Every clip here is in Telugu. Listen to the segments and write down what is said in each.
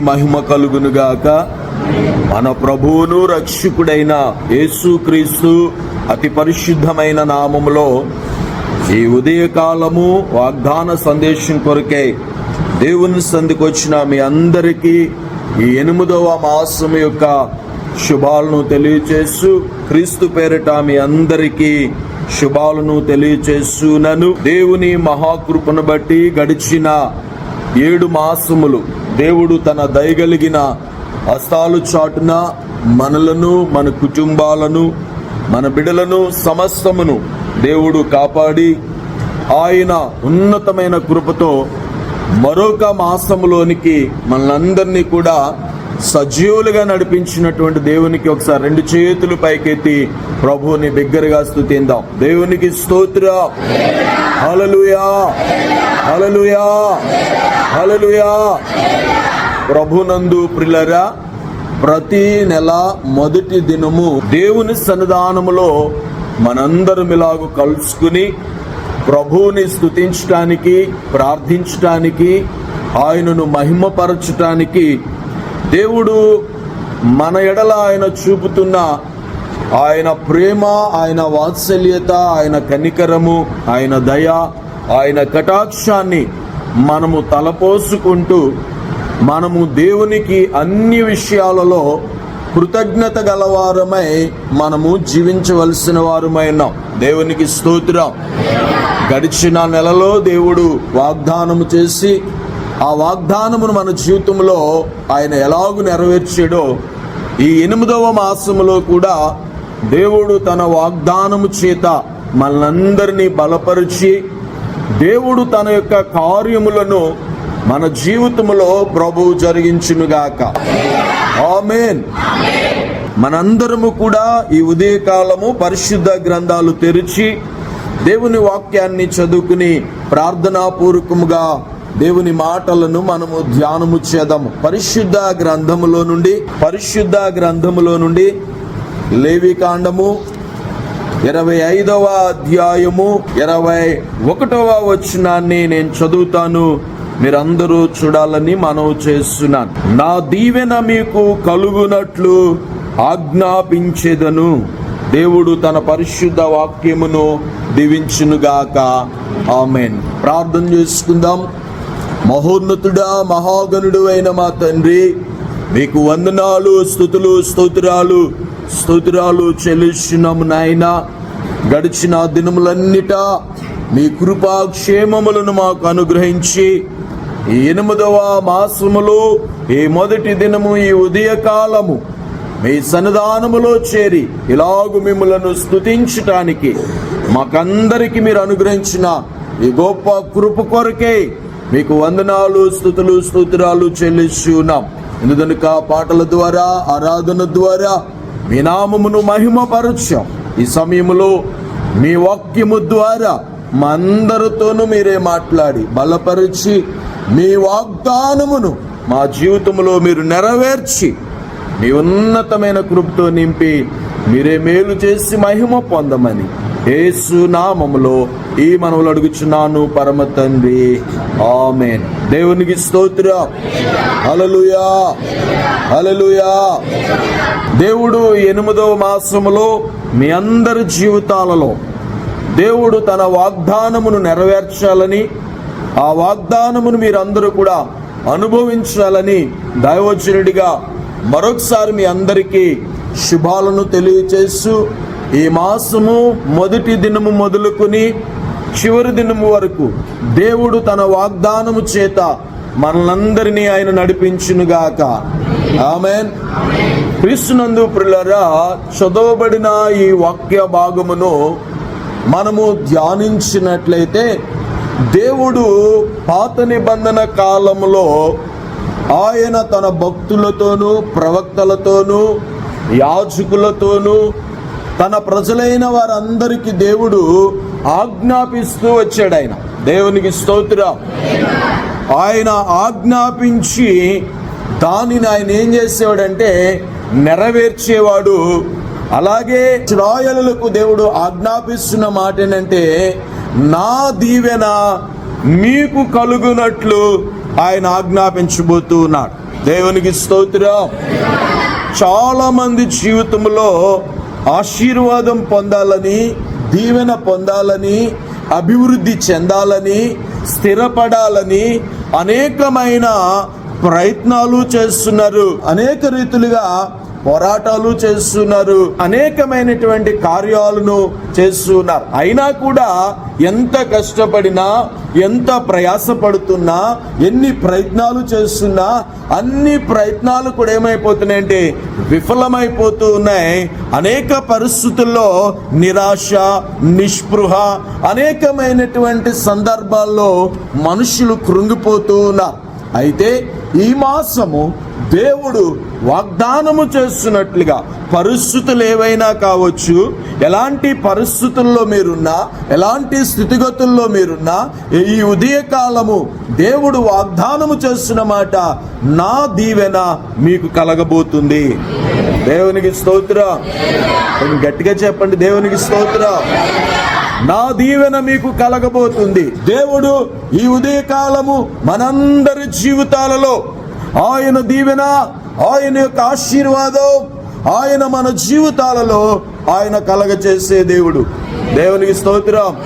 మహిమ కలుగునుగాక. మన ప్రభువును రక్షకుడైన యేసుక్రీస్తు అతి పరిశుద్ధమైన నామములో ఈ ఉదయకాలము వాగ్దాన సందేశం కొరకే దేవుని సందికొచ్చిన మీ అందరికీ ఈ ఎనిమిదవ మాసం యొక్క శుభాలను తెలియచేస్తూ క్రీస్తు పేరిట మీ అందరికీ శుభాలను తెలియచేస్తున్నాను దేవుని మహాకృపను బట్టి గడిచిన ఏడు మాసములు దేవుడు తన దయగలిగిన హస్తాలు చాటున మనలను మన కుటుంబాలను మన బిడలను సమస్తమును దేవుడు కాపాడి ఆయన ఉన్నతమైన కృపతో మరొక మాసములోనికి మనందరినీ కూడా సజీవులుగా నడిపించినటువంటి దేవునికి ఒకసారి రెండు చేతులు పైకెత్తి ప్రభువుని బిగ్గరగా స్థుతిందాం. దేవునికి స్తోత్ర. హలలుయా హలలుయా హలలుయా ప్రభునందు ప్రిలరా ప్రతి నెల మొదటి దినము దేవుని సన్నిధానములో మనందరం ఇలాగ కలుసుకుని ప్రభువుని స్థుతించటానికి ప్రార్థించటానికి ఆయనను మహిమపరచటానికి దేవుడు మన ఎడల ఆయన చూపుతున్న ఆయన ప్రేమ ఆయన వాత్సల్యత ఆయన కనికరము ఆయన దయ ఆయన కటాక్షాన్ని మనము తలపోసుకుంటూ మనము దేవునికి అన్ని విషయాలలో కృతజ్ఞత గలవారమై మనము జీవించవలసిన వారమై ఉన్నాం. దేవునికి స్తోత్రం. గడిచిన నెలలో దేవుడు వాగ్దానము చేసి ఆ వాగ్దానమును మన జీవితంలో ఆయన ఎలాగూ నెరవేర్చాడో ఈ ఎనిమిదవ మాసములో కూడా దేవుడు తన వాగ్దానము చేత మనందరినీ బలపరిచి దేవుడు తన యొక్క కార్యములను మన జీవితంలో ప్రభువు జరిగించునుగాక. ఆమెన్. మనందరము కూడా ఈ ఉదయకాలము పరిశుద్ధ గ్రంథాలు తెరిచి దేవుని వాక్యాన్ని చదువుకుని ప్రార్థనాపూర్వకముగా దేవుని మాటలను మనము ధ్యానము చేద్దాము. పరిశుద్ధ గ్రంథములో నుండి పరిశుద్ధ గ్రంథములో నుండి లేవికాండము ఇరవై ఐదవ అధ్యాయము ఇరవై ఒకటవ వచనాన్ని నేను చదువుతాను. మీరందరూ చూడాలని మనవి చేస్తున్నాను. నా దీవెన మీకు కలుగునట్లు ఆజ్ఞాపించేదను. దేవుడు తన పరిశుద్ధ వాక్యమును దీవించునుగాక. ఆమెన్. ప్రార్థన చేసుకుందాం. మహోన్నతుడా మహాగణుడు అయిన మా తండ్రి మీకు వందనాలు స్థుతులు స్తోత్రాలు స్తోత్రాలు చెల్లిస్తున్నాము నాయన. గడిచిన దినములన్నిట మీ కృపాక్షేమములను మాకు అనుగ్రహించి ఈ ఎనిమిదవ మాసములో ఈ మొదటి దినము ఈ ఉదయకాలము మీ సన్నిధానములో చేరి ఇలాగు మిమ్మలను స్తుతించటానికి మాకందరికీ మీరు అనుగ్రహించిన ఈ గొప్ప కృప కొరకే మీకు వందనాలు స్థుతులు స్తోత్రాలు చెల్లిస్తున్నాం. ఎందుకనుక పాటల ద్వారా ఆరాధన ద్వారా మీ నామమును మహిమపరచాం. ఈ సమయంలో మీ వాక్యము ద్వారా మా అందరితోనూ మీరే మాట్లాడి బలపరిచి మీ వాగ్దానమును మా జీవితంలో మీరు నెరవేర్చి మీ ఉన్నతమైన కృపతో నింపి మీరే మేలు చేసి మహిమ పొందమని యేసు నామములో ఈ మనవులు అడుగుచున్నాను పరమ తండ్రి. ఆమెన్. దేవునికి స్తోత్రం. హల్లెలూయా. హల్లెలూయా. దేవుడు ఎనిమిదవ మాసములో మీ అందరి జీవితాలలో దేవుడు తన వాగ్దానమును నెరవేర్చాలని ఆ వాగ్దానమును మీరందరూ కూడా అనుభవించాలని దైవచనుడిగా మరొకసారి మీ అందరికీ శుభాలను తెలియచేస్తూ ఈ మాసము మొదటి దినము మొదలుకొని చివరి దినము వరకు దేవుడు తన వాగ్దానము చేత మనలందరినీ ఆయన నడిపించునుగాక. ఆమెన్. క్రీస్తునందు ప్రిలరా చదవబడిన ఈ వాక్య భాగమును మనము ధ్యానించినట్లయితే దేవుడు పాత నిబంధన కాలంలో ఆయన తన భక్తులతోనూ ప్రవక్తలతోనూ యాజకులతోనూ తన ప్రజలైన వారందరికీ దేవుడు ఆజ్ఞాపిస్తూ వచ్చాడు ఆయన. దేవునికి స్తోత్రం. ఆయన ఆజ్ఞాపించి దానిని ఆయన ఏం చేసేవాడంటే నెరవేర్చేవాడు. అలాగే రాయలకు దేవుడు ఆజ్ఞాపిస్తున్న మాట ఏంటంటే నా దీవెన మీకు కలుగునట్లు ఆయన ఆజ్ఞాపించబోతూ ఉన్నాడు. దేవునికి స్తోత్రం. చాలా మంది జీవితంలో ఆశీర్వాదం పొందాలని దీవెన పొందాలని అభివృద్ధి చెందాలని స్థిరపడాలని అనేకమైన ప్రయత్నాలు చేస్తున్నారు. అనేక రీతులుగా పోరాటాలు చేస్తున్నారు అనేకమైనటువంటి కార్యాలను చేస్తున్నారు. అయినా కూడా ఎంత కష్టపడినా ఎంత ప్రయాసపడుతున్నా ఎన్ని ప్రయత్నాలు చేస్తున్నా అన్ని ప్రయత్నాలు కూడా ఏమైపోతున్నాయంటే విఫలమైపోతూ ఉన్నాయి. అనేక పరిస్థితుల్లో నిరాశ నిస్పృహ అనేకమైనటువంటి సందర్భాల్లో మనుషులు కృంగిపోతూ ఉన్నారు. అయితే ఈ మాసము దేవుడు వాగ్దానము చేస్తున్నట్లుగా పరిస్థితులు ఏవైనా కావచ్చు ఎలాంటి పరిస్థితుల్లో మీరున్నా ఎలాంటి స్థితిగతుల్లో మీరున్నా ఈ ఉదయకాలము దేవుడు వాగ్దానము చేస్తున్న మాట నా దీవెన మీకు కలగబోతుంది. దేవునికి స్తోత్రం. కొంచెం గట్టిగా చెప్పండి దేవునికి స్తోత్రం. నా దీవెన మీకు కలగబోతుంది. దేవుడు ఈ ఉదయకాలము మనందరి జీవితాలలో ఆయన దీవెన ఆయన యొక్క ఆశీర్వాదం ఆయన మన జీవితాలలో ఆయన కలగ చేసే దేవుడు. దేవునికి స్తోత్రం.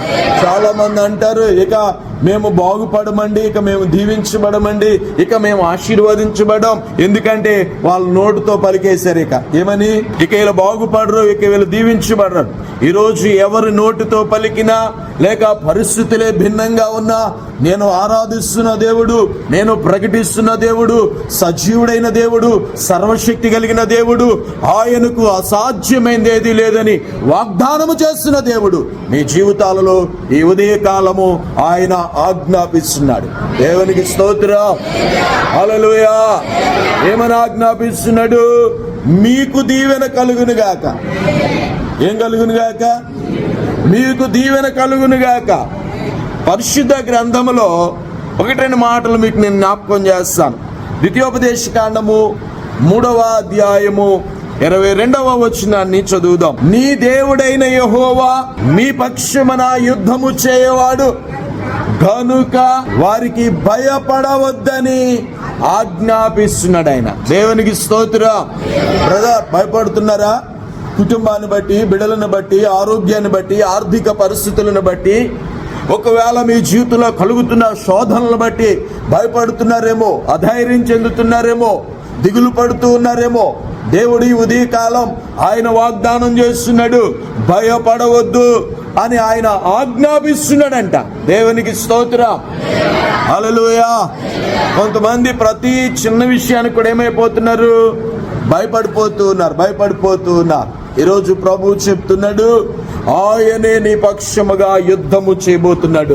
చాలా మంది అంటారు ఇక మేము బాగుపడమండి ఇక మేము దీవించబడమండి ఇక మేము ఆశీర్వదించబడం ఎందుకంటే వాళ్ళ నోటుతో పలికేశారు ఇక. ఏమని? ఇక వీళ్ళు బాగుపడరు ఇక వీళ్ళు దీవించబడరు. ఈరోజు ఎవరి నోటితో పలికినా లేక పరిస్థితులే భిన్నంగా ఉన్నా నేను ఆరాధిస్తున్న దేవుడు నేను ప్రకటిస్తున్న దేవుడు సజీవుడైన దేవుడు సర్వశక్తి కలిగిన దేవుడు ఆయనకు అసాధ్యమైనది ఏది లేదని వాగ్దానము చేస్తున్న దేవుడు. మీ జీవితాలలో ఈ ఉదయకాలము ఆయన ఆజ్ఞాపిస్తున్నాడు. దేవునికి స్తోత్రం. అలలుయా ఏమని ఆజ్ఞాపిస్తున్నాడు? మీకు దీవెన కలుగును గాక. ఏం కలుగును గాక? మీకు దీవెన కలుగును గాక. పరిశుద్ధ గ్రంథములో ఒకటి రెండు మాటలు మీకు నేను జ్ఞాపకం చేస్తాను. ద్వితీయోపదేశ కాండము మూడవ అధ్యాయము ఇరవై రెండవ వచనాన్ని చదువుదాం. నీ దేవుడైన యహోవా మీ పక్షమున యుద్ధము చేయవాడు. గనుక వారికి భయపడవద్దని ఆజ్ఞాపిస్తున్నాడు ఆయన దేవునికి స్తోత్రం. బ్రదర్ భయపడుతున్నారా? కుటుంబాన్ని బట్టి బిడలను బట్టి ఆరోగ్యాన్ని బట్టి ఆర్థిక పరిస్థితులను బట్టి ఒకవేళ మీ జీవితంలో కలుగుతున్న శోధనలను బట్టి భయపడుతున్నారేమో అధైర్యం చెందుతున్నారేమో దిగులు పడుతూ ఉన్నారేమో దేవుడి ఉదయకాలం ఆయన వాగ్దానం చేస్తున్నాడు. భయపడవద్దు. అని ఆయన ఆజ్ఞాపిస్తున్నాడంట. దేవునికి స్తోత్ర. అలలుయా కొంతమంది ప్రతి చిన్న విషయానికి కూడా ఏమైపోతున్నారు? భయపడిపోతూ ఉన్నారు భయపడిపోతూ ఉన్నారు. ఈరోజు ప్రభు చెప్తున్నాడు ఆయనే నీ పక్షముగా యుద్ధము చేయబోతున్నాడు.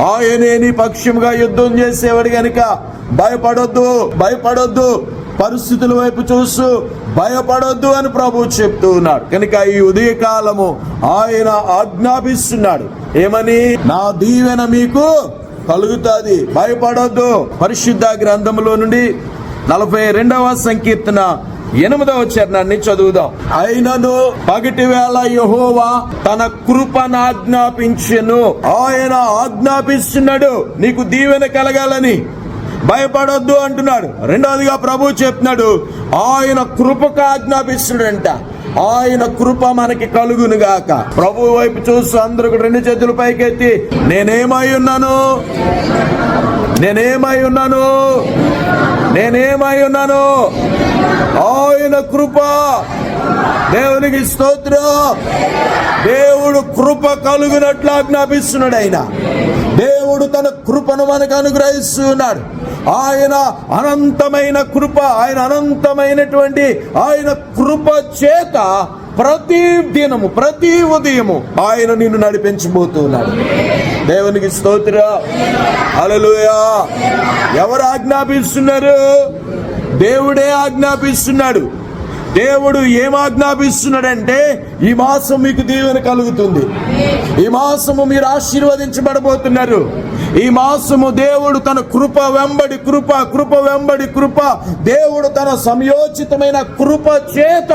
ఆయనే నీ పక్షముగా యుద్ధం చేసేవాడు గనుక భయపడొద్దు భయపడొద్దు. పరిస్థితుల వైపు చూస్తూ భయపడొద్దు అని ప్రభు చెప్తూ ఉన్నాడు కనుక ఈ ఉదయకాలము ఆయన ఆజ్ఞాపిస్తున్నాడు. ఏమని? నా దీవెన మీకు కలుగుతుంది. భయపడొద్దు. పరిశుద్ధ గ్రంథములో నుండి నలభై రెండవ సంకీర్తన ఎనిమిదవ చరణాన్ని చదువుదాం. అయినను పగటి వేళ యహోవా తన కృపను ఆజ్ఞాపించెను. ఆయన ఆజ్ఞాపిస్తున్నాడు నీకు దీవెన కలగాలని. భయపడొద్దు అంటున్నాడు. రెండవదిగా ప్రభు చెప్తున్నాడు ఆయన కృపకు ఆజ్ఞాపిస్తున్నాడంట. ఆయన కృప మనకి కలుగును గాక ప్రభు వైపు చూస్తూ అందరూ కూడా రెండు చేతులు పైకెత్తి నేనేమై ఉన్నాను? నేనేమై ఉన్నాను? నేనేమై ఉన్నాను? ఆయన కృప దేవునికి స్తోత్రం. దేవుడు కృప కలుగునట్లు ఆజ్ఞాపిస్తున్నాడు ఆయన. దేవుడు తన కృపను మనకు అనుగ్రహిస్తున్నాడు. ఆయన అనంతమైన కృప ఆయన అనంతమైనటువంటి ఆయన కృప చేత ప్రతి దినము ప్రతి ఉదయము ఆయన నిన్ను నడిపించబోతున్నాడు. దేవునికి స్తోత్ర. అలలుయా ఎవరు ఆజ్ఞాపిస్తున్నారు? దేవుడే ఆజ్ఞాపిస్తున్నాడు. దేవుడు ఏం ఆజ్ఞాపిస్తున్నాడంటే ఈ మాసం మీకు దీవెన కలుగుతుంది. ఈ మాసము మీరు ఆశీర్వదించబడబోతున్నారు. ఈ మాసము దేవుడు తన కృప వెంబడి కృప కృప వెంబడి కృప దేవుడు తన సంయోచితమైన కృప చేత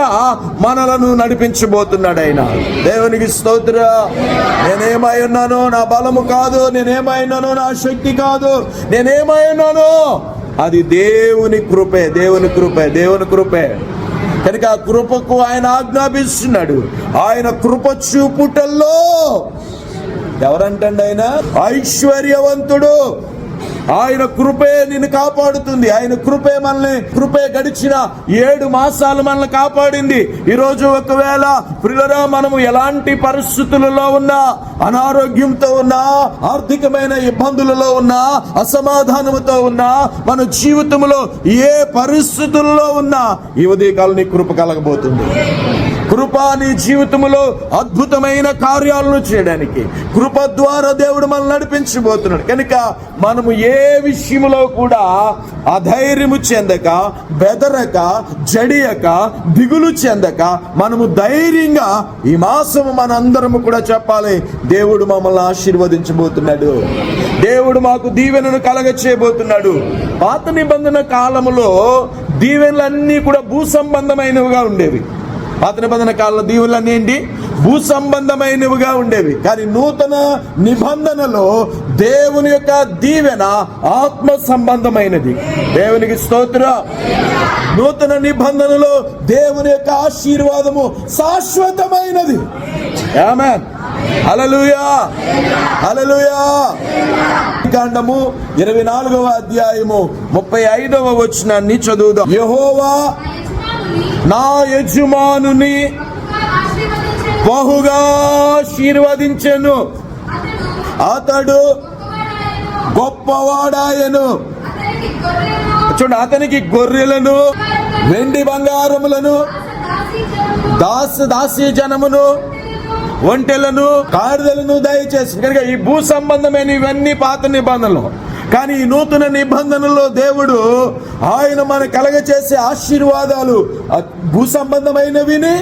మనలను నడిపించబోతున్నాడు ఆయన. దేవునికి స్తోత్ర. నేనేమై ఉన్నాను నా బలము కాదు నేనేమై ఉన్నాను నా శక్తి కాదు నేనేమై ఉన్నాను అది దేవుని కృపే దేవుని కృపే దేవుని కృపే. కనుక ఆ కృపకు ఆయన ఆజ్ఞాపిస్తున్నాడు. ఆయన కృప చూపుటల్లో ఎవరంటండి ఆయన? ఐశ్వర్యవంతుడు. ఆయన కృపే నిన్ను కాపాడుతుంది. ఆయన కృపే మనల్ని కృపే గడిచిన ఏడు మాసాలు మనల్ని కాపాడింది. ఈరోజు ఒకవేళ ప్రియులరా మనము ఎలాంటి పరిస్థితులలో ఉన్నా అనారోగ్యంతో ఉన్నా ఆర్థికమైన ఇబ్బందులలో ఉన్నా అసమాధానముతో ఉన్నా మన జీవితంలో ఏ పరిస్థితుల్లో ఉన్నా ఈ ఉదయకాలం నీ కృప కలగబోతుంది. కృప నీ జీవితంలో అద్భుతమైన కార్యాలను చేయడానికి. కృప ద్వారా దేవుడు మనల్ని నడిపించబోతున్నాడు. కనుక మనము ఏ విషయంలో కూడా అధైర్యము చెందక బెదరక జడియక దిగులు చెందక మనము ధైర్యంగా ఈ మాసము మనందరము కూడా చెప్పాలి దేవుడు మమ్మల్ని ఆశీర్వదించబోతున్నాడు. దేవుడు మాకు దీవెనను కలగ చేయబోతున్నాడు పాత నిబంధన కాలములో దీవెనలన్నీ కూడా భూ సంబంధమైనవిగా ఉండేవి. పాత నిబంధన కాలంలో దీవులన్నీ ఏంటి? భూ సంబంధమైనవిగా ఉండేవి. కానీ నూతన నిబంధనలో దేవుని యొక్క దీవెన ఆత్మ సంబంధమైనది. దేవునికి స్తోత్రం. నూతన నిబంధనలో దేవుని యొక్క ఆశీర్వాదము శాశ్వతమైనది. ఆమేన్ హల్లెలూయా కాండము ఇరవై నాలుగవ అధ్యాయము ముప్పై ఐదవ వచనాన్ని చదువుదాం. యహోవా నా యజమానుని బహుగా ఆశీర్వదించెను. అతడు గొప్పవాడాయను. చూడండి అతనికి గొర్రెలను వెండి బంగారములను దాస దాసీ జనమును ఒంటెలను కారుదలను దయచేసి. కనుక ఈ భూ సంబంధమైన ఇవన్నీ పాత నిబంధనలు. కానీ ఈ నూతన నిబంధనలో దేవుడు ఆయన మన కలగచేసే ఆశీర్వాదాలు భూ సంబంధమైనవిని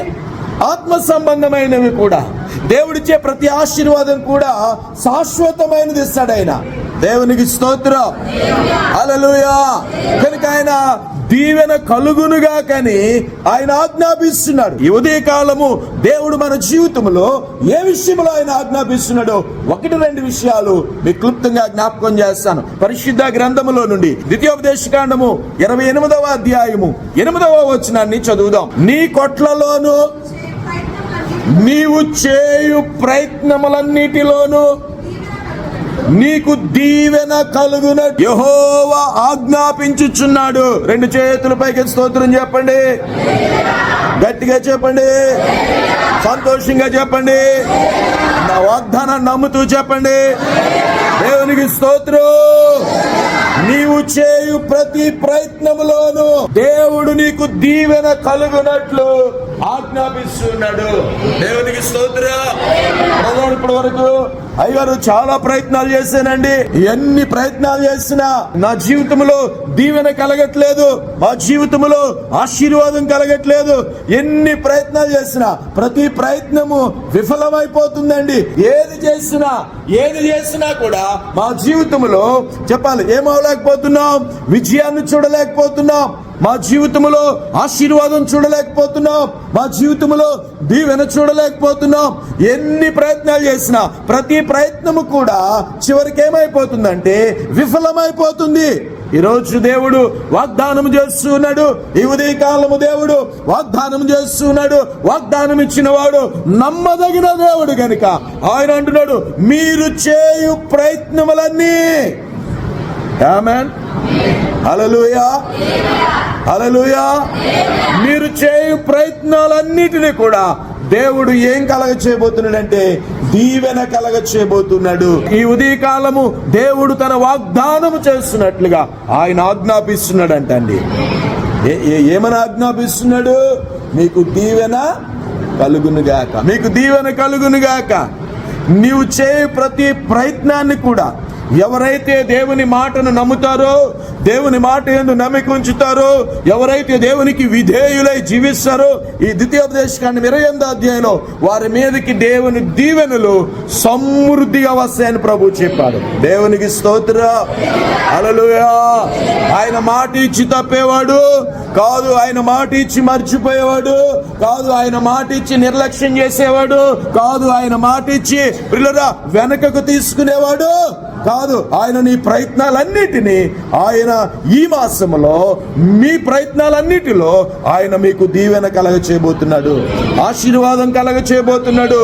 ఆత్మ సంబంధమైనవి కూడా. దేవుడిచ్చే ప్రతి ఆశీర్వాదం కూడా శాశ్వతమైనది ఇస్తాడు ఆయన. దేవునికి స్తోత్రం. అలలుయా కనుక ఆయన దీవెన కలుగునుగా కని ఆయన ఆజ్ఞాపిస్తున్నాడు. ఈ ఉదయ కాలము దేవుడు మన జీవితంలో ఏ విషయంలో ఆయన ఆజ్ఞాపిస్తున్నాడో ఒకటి రెండు విషయాలు మీకు క్లుప్తంగా జ్ఞాపకం చేస్తాను. పరిశుద్ధ గ్రంథములో నుండి ద్వితీయోపదేశకాండము ఇరవై ఎనిమిదవ అధ్యాయము ఎనిమిదవ వచనాన్ని చదువుదాం. నీ కొట్లలోను నీవు చేయు ప్రయత్నములన్నిటిలోనూ నీకు దీవెన కలుగున యహోవా ఆజ్ఞాపించుచున్నాడు. రెండు చేతుల పైకి స్తోత్రం చెప్పండి. గట్టిగా చెప్పండి. సంతోషంగా చెప్పండి. నా వాగ్దానాన్ని నమ్ముతూ చెప్పండి. దేవునికి స్తోత్రం. నీవు చేయు ప్రతి ప్రయత్నములోను దేవుడు నీకు దీవెన కలుగునట్లు ఆజ్ఞాపిస్తున్నాడు. దేవునికి స్తోత్ర. ఇప్పటి వరకు అయ్యారు చాలా ప్రయత్నాలు చేశానండి. ఎన్ని ప్రయత్నాలు చేసినా నా జీవితంలో దీవెన కలగట్లేదు. మా జీవితంలో ఆశీర్వాదం కలగట్లేదు. ఎన్ని ప్రయత్నాలు చేసినా ప్రతి ప్రయత్నము విఫలమైపోతుందండి. ఏది చేసినా ఏది చేసినా కూడా మా జీవితంలో చెప్పాలి ఏమవలేకపోతున్నాం? విజయాన్ని చూడలేకపోతున్నాం. మా జీవితంలో ఆశీర్వాదం చూడలేకపోతున్నాం. మా జీవితంలో దీవెన చూడలేకపోతున్నాం. ఎన్ని ప్రయత్నాలు చేసినా ప్రతి ప్రయత్నము కూడా చివరికి ఏమైపోతుందంటే విఫలమైపోతుంది. ఈరోజు దేవుడు వాగ్దానం చేస్తున్నాడు. ఈ ఉదయకాలము దేవుడు వాగ్దానం చేస్తున్నాడు. వాగ్దానం ఇచ్చినవాడు నమ్మదగిన దేవుడు గనుక ఆయన అంటున్నాడు మీరు చేయు ప్రయత్నములన్నీ. Amen hallelujah. హల్లెలూయా. మీరు చేయు ప్రయత్నాలన్నిటినీ కూడా దేవుడు ఏం కలగ చేయబోతున్నాడంటే దీవెన కలగ చేయబోతున్నాడు. ఈ ఉదయకాలము దేవుడు తన వాగ్దానము చేస్తున్నట్లుగా ఆయన ఆజ్ఞాపిస్తున్నాడు అంటండి ఏ- ఏ- ఏమని ఆజ్ఞాపిస్తున్నాడు? మీకు దీవెన కలుగునుగాక మీకు దీవెన కలుగునుగాక నీవు చేయ ప్రతి ప్రయత్నాన్ని కూడా ఎవరైతే దేవుని మాటను నమ్ముతారో దేవుని మాట ఎందు నమ్మిక ఉంచుతారో ఎవరైతే దేవునికి విధేయులై జీవిస్తారో ఈ ద్వితీయోపదేశకాండం ఇరవై ఎనిమిది అధ్యాయంలో వారి మీదకి దేవుని దీవెనలు సమృద్ధిగా వస్తాయని ప్రభు చెప్పాడు. దేవునికి స్తోత్ర. అలలుయా ఆయన మాట ఇచ్చి తప్పేవాడు కాదు ఆయన మాట ఇచ్చి మర్చిపోయేవాడు కాదు ఆయన మాట ఇచ్చి నిర్లక్ష్యం చేసేవాడు కాదు ఆయన మాట ఇచ్చి పిల్లరా వెనకకు తీసుకునేవాడు కాదు కాదు. ఆయన నీ ప్రయత్నాలన్నిటినీ ఆయన ఈ మాసంలో మీ ప్రయత్నాలన్నిటిలో ఆయన మీకు దీవెన కలగ చేయబోతున్నాడు ఆశీర్వాదం కలగ చేయబోతున్నాడు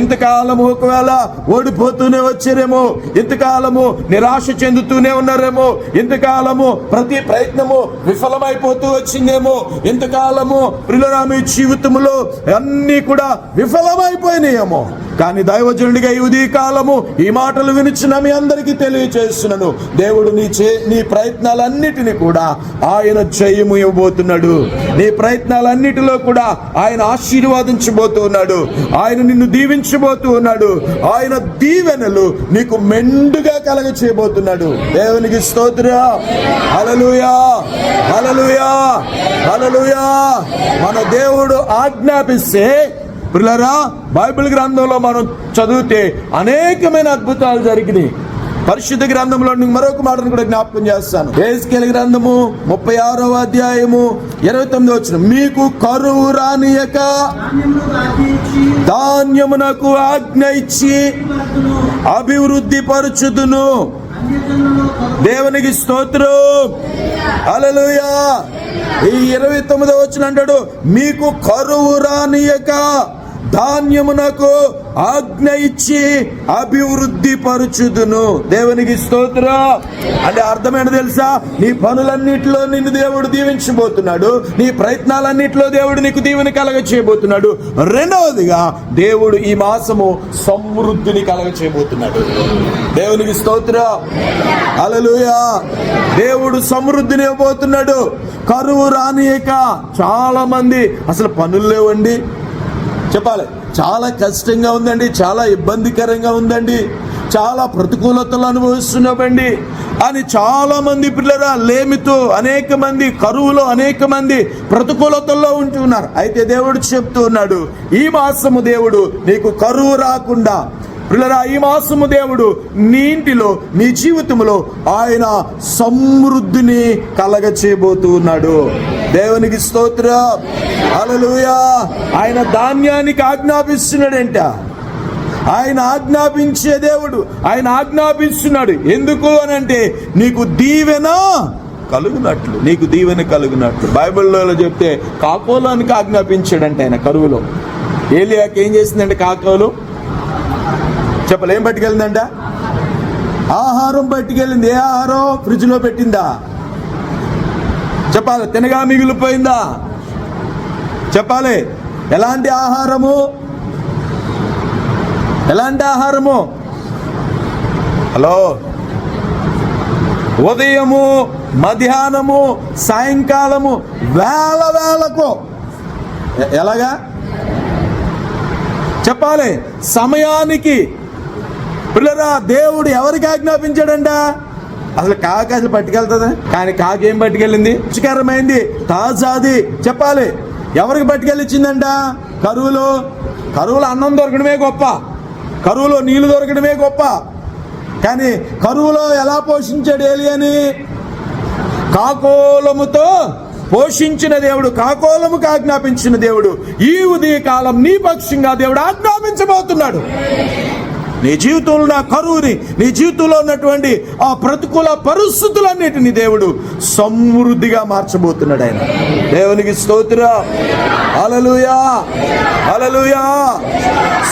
ఇంతకాలము ఒకవేళ ఓడిపోతూనే వచ్చారేమో ఇంతకాలము నిరాశ చెందుతూనే ఉన్నారేమో ఇంతకాలము ప్రతి ప్రయత్నము విఫలమైపోతూ వచ్చిందేమో ఇంతకాలము ప్రిలరామి జీవితంలో అన్నీ కూడా విఫలమైపోయినాయేమో. కానీ దైవజనుడిగా ఈ ఉదయ కాలము ఈ మాటలు వినిచిన మీ అందరికీ తెలియచేస్తున్నాను. దేవుడు నీ చే నీ ప్రయత్నాలన్నిటినీ కూడా ఆయన జయము ఇవ్వబోతున్నాడు. నీ ప్రయత్నాలన్నిటిలో కూడా ఆయన ఆశీర్వాదించబోతున్నాడు. ఆయన నిన్ను దీవించబోతూ ఉన్నాడు ఆయన దీవెనలు నీకు మెండుగా కలగ చేయబోతున్నాడు. దేవునికి స్తోత్ర. హలలుయా హలలుయా హలలుయా మన దేవుడు ఆజ్ఞాపిస్తే పిల్లరా బైబిల్ గ్రంథంలో మనం చదివితే అనేకమైన అద్భుతాలు జరిగినాయి. పరిశుద్ధ గ్రంథంలో మరొక మాటను కూడా జ్ఞాపకం చేస్తాను. ఏస్కేల్ గ్రంథము ముప్పై ఆరవ అధ్యాయము ఇరవై తొమ్మిది వచ్చిన మీకు కరువు రానియక ధాన్యమునకు ఆజ్ఞ ఇచ్చి అభివృద్ధి పరుచుదును. దేవునికి స్తోత్రం. అలలుయా ఈ ఇరవై తొమ్మిదో వచ్చిన అంటాడు మీకు కరువు రానియక ధాన్యమునకు ఆజ్ఞ ఇచ్చి అభివృద్ధి పరుచుదును. దేవునికి స్తోత్రం. అంటే అర్థమైన తెలుసా? నీ పనులన్నిటిలో నిన్ను దేవుడు దీవించబోతున్నాడు. నీ ప్రయత్నాలన్నిటిలో దేవుడు నీకు దీవెని కలగ చేయబోతున్నాడు. రెండవదిగా దేవుడు ఈ మాసము సమృద్ధిని కలగ చేయబోతున్నాడు. దేవునికి స్తోత్రం. అలలుయా దేవుడు సమృద్ధిని ఇవ్వబోతున్నాడు. కరువు రానియక చాలా మంది అసలు పనులు లేవండి. చెప్పాలి. చాలా కష్టంగా ఉందండి చాలా ఇబ్బందికరంగా ఉందండి చాలా ప్రతికూలతలు అనుభవిస్తున్నామండి. అని చాలా మంది పిల్లరా లేమితో అనేక మంది కరువులో అనేక మంది ప్రతికూలతల్లో ఉంటున్నారు. అయితే దేవుడు చెప్తూ ఉన్నాడు ఈ మాసము దేవుడు నీకు కరువు రాకుండా పిల్లరా ఈ మాసము దేవుడు నీ ఇంటిలో నీ జీవితంలో ఆయన సమృద్ధిని కలగచేయబోతూ ఉన్నాడు. దేవునికి స్తోత్ర. అలలుయా ఆయన ధాన్యానికి ఆజ్ఞాపిస్తున్నాడంట. ఆయన ఆజ్ఞాపించే దేవుడు ఆయన ఆజ్ఞాపిస్తున్నాడు. ఎందుకు అని అంటే నీకు దీవెన కలుగునట్లు నీకు దీవెన కలుగునట్లు. బైబిల్లో చెప్తే కాకోలానికి ఆజ్ఞాపించాడంట ఆయన కరువులో. ఏలియాకి ఏం చేసిందంటే కాకోలు? చెప్పలే ఏం పట్టుకెళ్ళిందంట ఆహారం పట్టుకెళ్ళింది ఏ ఆహారం? ఫ్రిడ్జ్లో పెట్టిందా? చెప్పాలి తినగా మిగిలిపోయిందా? చెప్పాలి ఎలాంటి ఆహారము? ఎలాంటి ఆహారము? హలో? ఉదయము మధ్యాహ్నము సాయంకాలము వేల వేలకు. ఎలాగా? చెప్పాలి సమయానికి పిల్లరా దేవుడు ఎవరికి ఆజ్ఞాపించాడంట? అసలు కాకి అసలు పట్టుకెళ్తుందా? కానీ కాకి ఏం పట్టుకెళ్ళింది? రుచికరమైంది తాజాది. చెప్పాలి. ఎవరికి పట్టుకెళ్ళిచ్చిందంట? కరువులో. కరువులో అన్నం దొరకడమే గొప్ప. కరువులో నీళ్ళు దొరకడమే గొప్ప. కానీ కరువులో ఎలా పోషించాడు ఏలియని? కాకోలముతో పోషించిన దేవుడు కాకోలముకు ఆజ్ఞాపించిన దేవుడు ఈ ఉదయ కాలం నీ పక్షంగా దేవుడు ఆజ్ఞాపించబోతున్నాడు. నీ జీవితంలో ఉన్న కరువుని నీ జీవితంలో ఉన్నటువంటి ఆ ప్రతికూల పరిస్థితులన్నిటిని దేవుడు సమృద్ధిగా మార్చబోతున్నాడు ఆయన. దేవునికి స్తోత్ర. అలలుయా అలలుయా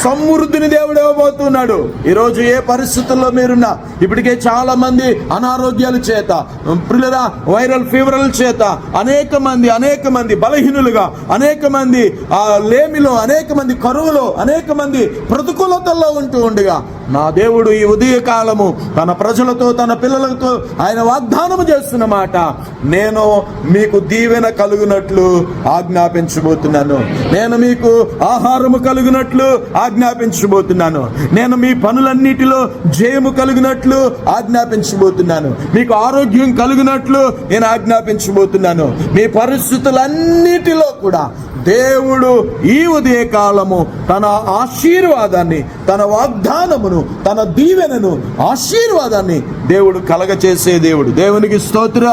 సమృద్ధిని దేవుడు ఇవ్వబోతున్నాడు. ఈరోజు ఏ పరిస్థితుల్లో మీరున్నా ఇప్పటికే చాలా మంది అనారోగ్యాల చేత పిల్లరా వైరల్ ఫీవర్ల చేత అనేక మంది అనేక మంది బలహీనులుగా అనేక మంది ఆ లేమిలో అనేక మంది కరువులో అనేక మంది ప్రతికూలతల్లో ఉంటూ ఉండగా నా దేవుడు ఈ ఉదయకాలము తన ప్రజలతో తన పిల్లలతో ఆయన వాగ్దానము చేస్తున్న మాట నేను మీకు దీవెన కలుగునట్లు ఆజ్ఞాపించబోతున్నాను. నేను మీకు ఆహారము కలుగునట్లు ఆజ్ఞాపించబోతున్నాను. నేను మీ పనులన్నిటిలో జయము కలిగినట్లు ఆజ్ఞాపించబోతున్నాను. మీకు ఆరోగ్యం కలిగినట్లు నేను ఆజ్ఞాపించబోతున్నాను. మీ పరిస్థితులన్నిటిలో కూడా దేవుడు ఈ ఉదయకాలము తన ఆశీర్వాదాన్ని తన వాగ్దానమును తన దీవెనను ఆశీర్వాదాన్ని దేవుడు కలగచేసే దేవుడు. దేవునికి స్తోత్ర.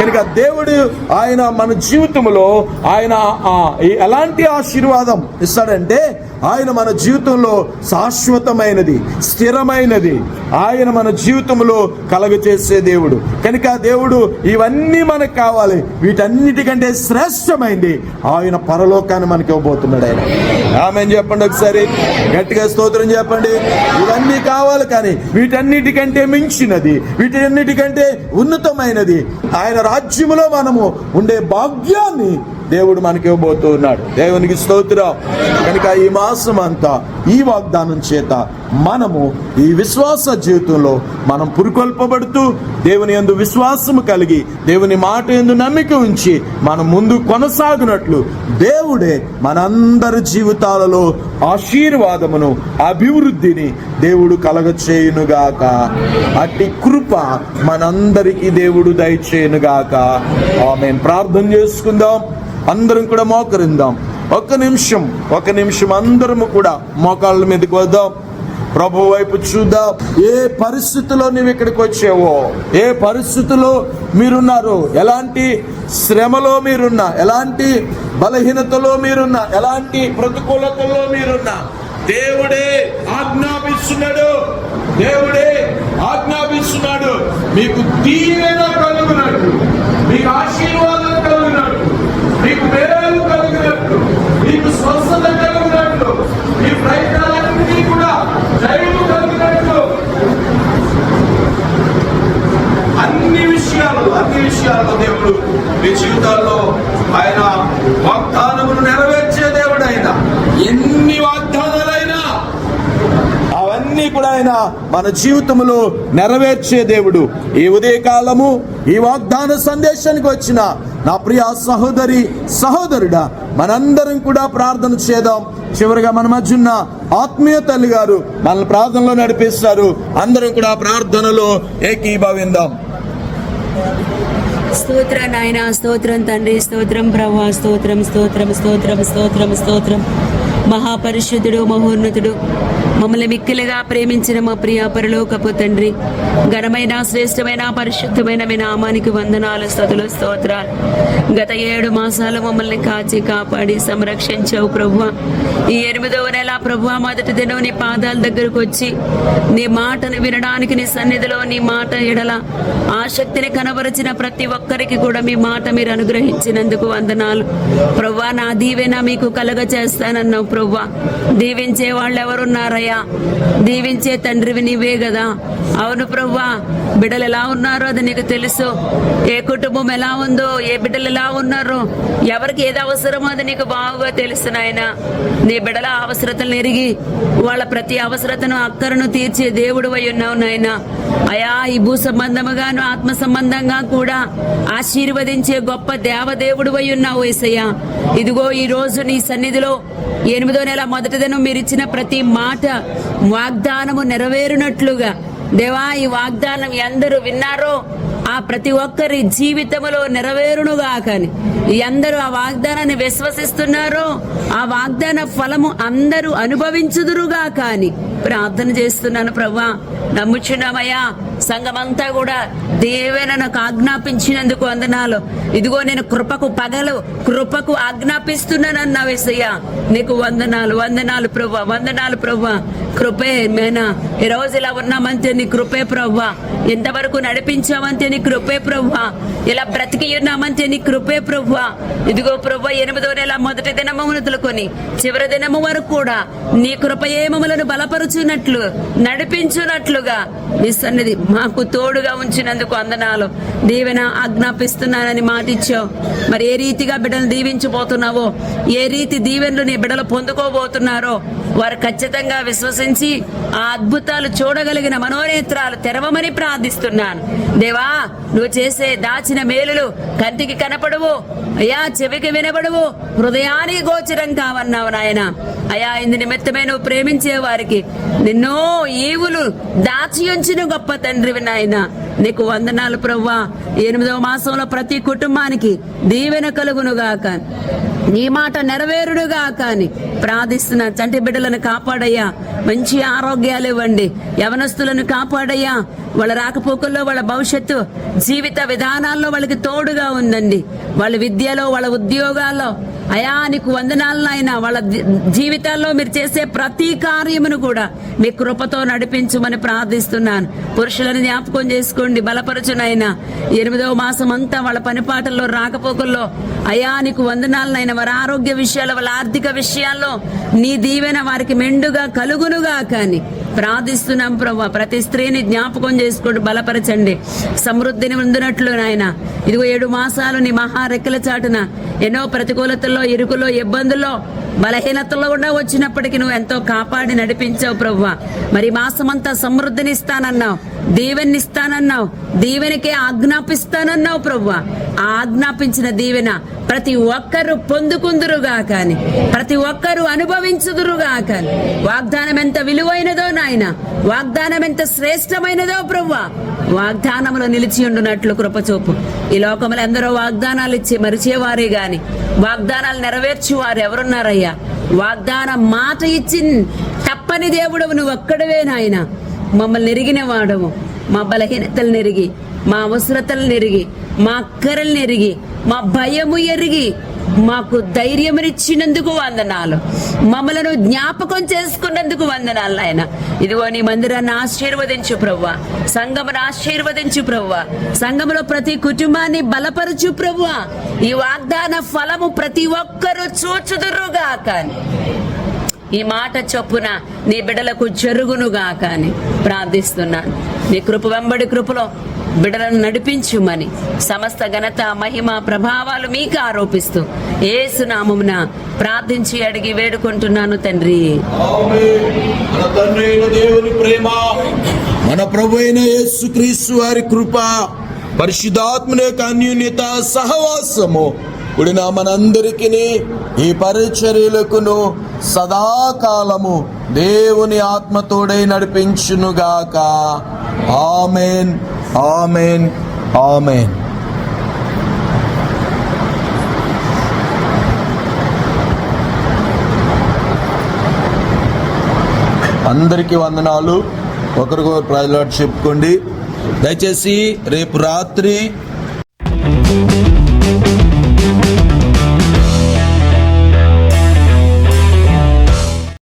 కనుక దేవుడు ఆయన మన జీవితంలో ఆయన ఆ, ఈ ఎలాంటి ఆశీర్వాదం ఇస్తాడంటే ఆయన మన జీవితంలో శాశ్వతమైనది స్థిరమైనది. ఆయన మన జీవితంలో కలగచేసే దేవుడు. కనుక దేవుడు ఇవన్నీ మనకు కావాలి. వీటన్నిటికంటే శ్రేష్టమైంది ఆయన పరలోకాన్ని మనకి ఇవ్వబోతున్నాడు ఆయన. ఆమె చెప్పండి ఒకసారి? గట్టిగా స్తోత్రం చెప్పండి. ఇవన్నీ కావాలి కానీ వీటన్నిటికంటే మించినది వీటన్నిటికంటే ఉన్నతమైనది. ఆయన రాజ్యములో మనము ఉండే భాగ్యాన్ని దేవుడు మనకి ఇవ్వబోతున్నాడు దేవునికి స్తోత్రం. కనుక ఈ మాసం అంతా ఈ వాగ్దానం చేత మనము ఈ విశ్వాస జీవితంలో మనం పురుకొల్పబడుతూ దేవుని యందు విశ్వాసము కలిగి దేవుని మాట ఎందు నమ్మిక ఉంచి మనం ముందు కొనసాగినట్లు దేవుడే మనందరి జీవితాలలో ఆశీర్వాదమును అభివృద్ధిని దేవుడు కలగచేయునుగాక. అట్టి కృప మనందరికీ దేవుడు దయచేయునుగాక. ఆమె ప్రార్థన చేసుకుందాం. అందరం కూడా మోకరిందాం. ఒక్క నిమిషం ఒక నిమిషం అందరము కూడా మోకాళ్ళ మీదకి వద్దాం. ప్రభు వైపు చూద్దాం. ఏ పరిస్థితిలో నువ్వు ఇక్కడికి వచ్చావో? ఏ పరిస్థితిలో మీరున్నారు? ఎలాంటి శ్రమలో మీరున్నా? ఎలాంటి బలహీనతలో మీరున్నా? ఎలాంటి ప్రతికూలతలో మీరున్నా? దేవుడే ఆజ్ఞాపిస్తున్నాడు. దేవుడే ఆజ్ఞాపిస్తున్నాడు. మీకు దీవెన కలుగునట్టు మీకు ఆశీర్వాదం కలుగునట్టు మీకు మేలు కలిగినట్లు మీకు స్వస్థత కలిగినట్లు మీ ప్రయత్నాలన్నింటినీ కూడా జయము కలిగినట్లు అన్ని విషయాలు అన్ని విషయాల్లో దేవుడు మీ జీవితాల్లో ఆయన వాగ్దానమును నెరవేర్చే దేవుడు ఆయన ఎన్ని వాగ్దానాలైనా అవన్నీ కూడా ఆయన మన జీవితంలో నెరవేర్చే దేవుడు. ఈ ఉదయకాలము ఈ వాగ్దాన సందేశానికి వచ్చిన నా ప్రియ సహోదరి సహోదరుడా మనందరం కూడా ప్రార్థన చేద్దాం. చివరిగా మన మధ్య ఉన్న ఆత్మీయ తల్లి గారు మనల్ని ప్రార్థనలో నడిపిస్తారు. అందరం కూడా ప్రార్థనలో ఏకీభవిందాం స్తోత్ర నాయన స్తోత్రం తండ్రి స్తోత్రం ప్రభా స్తోత్రం స్తోత్రం స్తోత్రం స్తోత్రం స్తోత్రం. మహాపరిశుద్ధుడు మహోన్నతుడు. మమ్మల్ని మిక్కిలిగా ప్రేమించిన మా ప్రియ పరలోకపు తండ్రి ఘనమైన శ్రేష్టమైన పరిశుద్ధమైన మీ నామానికి వందనాలు స్థతులు స్తోత్రాలు. గత ఏడు మాసాలు మమ్మల్ని కాచి కాపాడి సంరక్షించావు ప్రభు ఈ ఎనిమిదవ నెల ప్రభు మొదటి దినం నీ పాదాల దగ్గరకు వచ్చి నీ మాటను వినడానికి నీ సన్నిధిలో నీ మాట ఎడల ఆసక్తిని కనబరిచిన ప్రతి ఒక్కరికి కూడా మీ మాట మీరు అనుగ్రహించినందుకు వందనాలు. ప్రవ్వా నా దీవెన మీకు కలగ చేస్తానన్నావు ప్రవ్వా దీవించే వాళ్ళు ఎవరున్నారయ్యా దీవించే తండ్రివి నీవే కదా అవును ప్రవ్వా బిడ్డలు ఎలా ఉన్నారో అది నీకు తెలుసు. ఏ కుటుంబం ఎలా ఉందో ఏ బిడ్డలు ఎలా ఉన్నారో ఎవరికి ఏది అవసరమో అది నీకు బాగా తెలుసు నాయన. నీ బిడ్డల అవసరతలు ఎరిగి వాళ్ళ ప్రతి అవసరతను అక్కరను తీర్చే దేవుడు అయి ఉన్నావు నాయన. అయా ఈ భూ సంబంధముగాను ఆత్మ సంబంధంగా కూడా ఆశీర్వదించే గొప్ప దేవదేవుడు అయి ఉన్నావు ఏసయ్య. ఇదిగో ఈ రోజు నీ సన్నిధిలో ఎనిమిదో నెల మొదటి దినం మీరు ఇచ్చిన ప్రతి మాట వాగ్దానము నెరవేరునట్లుగా. దేవా ఈ వాగ్దానం ఎందరూ విన్నారో ఆ ప్రతి ఒక్కరి జీవితంలో నెరవేరునుగా కానీ ఎందరూ ఆ వాగ్దానాన్ని విశ్వసిస్తున్నారో ఆ వాగ్దాన ఫలము అందరూ అనుభవించుదురుగా కానీ ప్రార్థన చేస్తున్నాను ప్రభా. నమ్ముచున్నామయ్యా. సంఘమంతా కూడా దేవేన నాకు ఆజ్ఞాపించినందుకు వందనాలు. ఇదిగో నేను కృపకు పగలు కృపకు ఆజ్ఞాపిస్తున్నానన్నా వేసయ్యా నీకు వందనాలు వందనాలు ప్రభా వందనాలు ప్రభా కృపే మేనా. ఈ రోజు ఇలా ఉన్నామంతే నీ కృపే ప్రభా ఎంతవరకు నడిపించామంతే నీ కృపే ప్రభా ఇలా బ్రతికి ఉన్నామంతే నీ కృపే ప్రభా ఇదిగో ప్రభా ఎనిమిదో నెల మొదటి దినము మొదలుకొని చివరి దినము వరకు కూడా నీ కృప ఏమములను బలపరుచున్నట్లు నడిపించున్నట్లుగా మీ సన్నిధి మాకు తోడుగా ఉంచినందుకు అందనాలు దీవెన ఆజ్ఞాపిస్తున్నానని మాటిచ్చావు. మరి ఏ రీతిగా బిడ్డలు దీవించిపోతున్నావో ఏ రీతి దీవెనలు నీ బిడ్డలు పొందుకోబోతున్నారో వారు ఖచ్చితంగా విశ్వసించి ఆ అద్భుతాలు చూడగలిగిన మనోనేత్రాలు తెరవమని ప్రార్థిస్తున్నాను. దేవా నువ్వు చేసే దాచిన మేలులు కంటికి కనపడవు. అయ్యా చెవికి వినబడవు. హృదయానికి గోచరం కావన్నావు నాయన. అయా ఇందు నిమిత్తమే నువ్వు ప్రేమించే వారికి. నిన్నో ఈవులు దాచి ఉంచిన గొప్ప తండ్రి. తండ్రివి నాయన నీకు వందనాలు ప్రవ్వా. ఎనిమిదవ మాసంలో ప్రతి కుటుంబానికి దీవెన కలుగునుగాక. నీ మాట నెరవేరుడుగా కానీ ప్రార్థిస్తున్న చంటి బిడ్డలను కాపాడయ్యా. మంచి ఆరోగ్యాలు ఇవ్వండి. యవనస్తులను కాపాడయ్యా. వాళ్ళ రాకపోకల్లో వాళ్ళ భవిష్యత్తు జీవిత విధానాల్లో వాళ్ళకి తోడుగా ఉందండి. వాళ్ళ విద్యలో వాళ్ళ ఉద్యోగాల్లో అయా నీకు వందనాలు నాయన. వాళ్ళ జీవితాల్లో మీరు చేసే ప్రతి కార్యమును కూడా మీ కృపతో నడిపించమని ప్రార్థిస్తున్నాను. పురుషులను జ్ఞాపకం చేసుకోండి బలపరచునైనా ఎనిమిదవ మాసం అంతా వాళ్ళ పనిపాటల్లో రాకపోకల్లో అయా నీకు వందనాలనైనా వారి ఆరోగ్య విషయాల్లో వాళ్ళ ఆర్థిక విషయాల్లో నీ దీవెన వారికి మెండుగా కలుగునుగా కానీ ప్రార్థిస్తున్నాం ప్రభా ప్రతి స్త్రీని జ్ఞాపకం చేసుకోండి బలపరచండి. సమృద్ధిని ఉందినట్లు నాయన. ఇదిగో ఏడు మాసాలు నీ మహారెక్కల చాటున ఎన్నో ప్రతికూలతల్లో ఇరుకులో ఇబ్బందుల్లో బలహీనతల్లో కూడా వచ్చినప్పటికీ నువ్వు ఎంతో కాపాడి నడిపించావు ప్రభు మరి మాసమంతా సమృద్ధిని ఇస్తానన్నావు దీవెని ఇస్తానన్నావు ఆజ్ఞాపిస్తానన్నావు ప్రభు ఆ ఆజ్ఞాపించిన దీవెన ప్రతి ఒక్కరు పొందుకుందురుగా కాని ప్రతి ఒక్కరు అనుభవించుదురుగా కాని వాగ్దానం ఎంత విలువైనదో నాయన వాగ్దానం ఎంత శ్రేష్టమైనదో ప్రభు వాగ్దానములో నిలిచి ఉండునట్లు కృపచూపు. ఈ లోకములు ఎందరో వాగ్దానాలు ఇచ్చి మరిచేవారే గాని వాగ్దానాలు నెరవేర్చి వారు ఎవరున్నారయ్యా? వాగ్దాన మాట ఇచ్చి తప్పని దేవుడు నువ్వు ఒక్కడవే నాయన. మమ్మల్ని ఎరిగిన వాడవు. మా బలహీనతలు నెరిగి మా అవసరతలు నెరిగి మా అక్కరలు నెరిగి మా భయము ఎరిగి మాకు ధైర్యమునిచ్చినందుకు వందనాలు. మమ్మలను జ్ఞాపకం చేసుకున్నందుకు వందనాలు ఆయన ఇదిగో నీ మందిరాన్ని ఆశీర్వదించు ప్రవ్వ. సంఘమును ఆశీర్వదించు ప్రవ్వ. సంఘములో ప్రతి కుటుంబాన్ని బలపరచు ప్రవ్వ. ఈ వాగ్దాన ఫలము ప్రతి ఒక్కరూ చూచుదురుగా కానీ ఈ మాట చొప్పున నీ బిడ్డలకు జరుగునుగా కానీ ప్రార్థిస్తున్నాను. నీ కృప వెంబడి కృపలో బిడలను నడిపించుమని సమస్త ఘనత మహిమ ప్రభావాలు మీకు ఆరోపిస్తూ ఏసునామమున ప్రార్థించి అడిగి వేడుకుంటున్నాను తండ్రి. మన దేవుని ప్రేమ మన ప్రభు అయిన యేసుక్రీస్తు వారి కృప పరిశుద్ధాత్మని యొక్క అన్యూన్యత సహవాసము కూడిన మనందరికీ ఈ పరిచర్యలకును సదాకాలము దేవుని ఆత్మతోడై నడిపించునుగాక. ఆమెన్. ఆమెన్ ఆమెన్ అందరికీ వందనాలు. ఒకరికొకరు ప్రజలు చెప్పుకోండి. దయచేసి రేపు రాత్రి